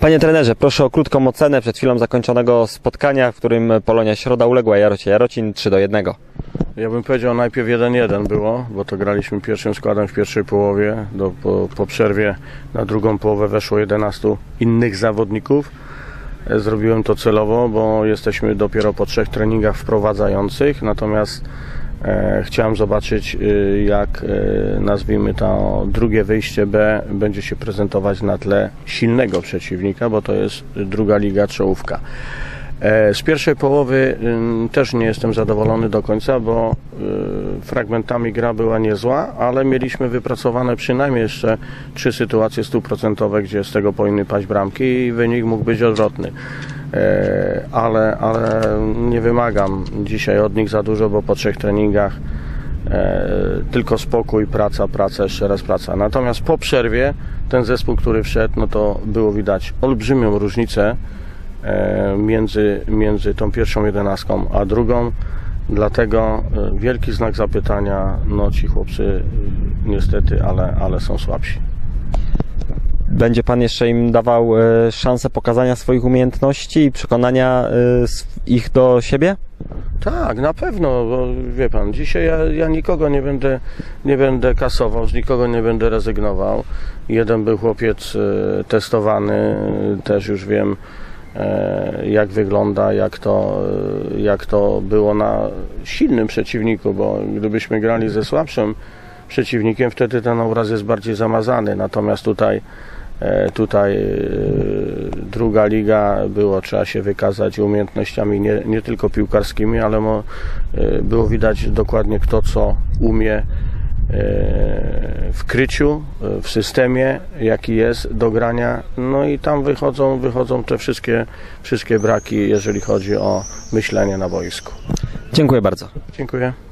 Panie trenerze, proszę o krótką ocenę przed chwilą zakończonego spotkania, w którym Polonia Środa uległa Jarocie Jarocin 3 do 1. Ja bym powiedział najpierw 1-1 było, bo to graliśmy pierwszym składem w pierwszej połowie. Do, po, po przerwie na drugą połowę weszło 11 innych zawodników. E, Zrobiłem to celowo, bo jesteśmy dopiero po trzech treningach wprowadzających, natomiast chciałem zobaczyć, y, jak e, nazwijmy to drugie wyjście B będzie się prezentować na tle silnego przeciwnika, bo to jest druga liga czołówka. E, Z pierwszej połowy ym, też nie jestem zadowolony do końca, bo y, fragmentami gra była niezła, ale mieliśmy wypracowane przynajmniej jeszcze trzy sytuacje stuprocentowe, gdzie z tego powinny paść bramki i wynik mógł być odwrotny. E, Ale, ale nie wymagam dzisiaj od nich za dużo, bo po trzech treningach e, tylko spokój, praca, praca, jeszcze raz praca. Natomiast po przerwie ten zespół, który wszedł, no to było widać olbrzymią różnicę e, między, między tą pierwszą jedenastką a drugą. Dlatego wielki znak zapytania, no ci chłopcy niestety, ale, ale są słabsi. Będzie Pan jeszcze im dawał e, szansę pokazania swoich umiejętności i przekonania e, ich do siebie? Tak, na pewno, bo wie pan, dzisiaj ja, ja nikogo nie będę, nie będę kasował, z nikogo nie będę rezygnował. Jeden był chłopiec e, testowany, też już wiem jak wygląda, jak to, jak to było na silnym przeciwniku, bo gdybyśmy grali ze słabszym przeciwnikiem, wtedy ten obraz jest bardziej zamazany. Natomiast tutaj Tutaj e, druga liga było, trzeba się wykazać umiejętnościami nie, nie tylko piłkarskimi, ale mo, e, było widać dokładnie kto co umie e, w kryciu, e, w systemie, jaki jest do grania. No i tam wychodzą, wychodzą te wszystkie, wszystkie braki, jeżeli chodzi o myślenie na boisku. Dziękuję bardzo. Dziękuję.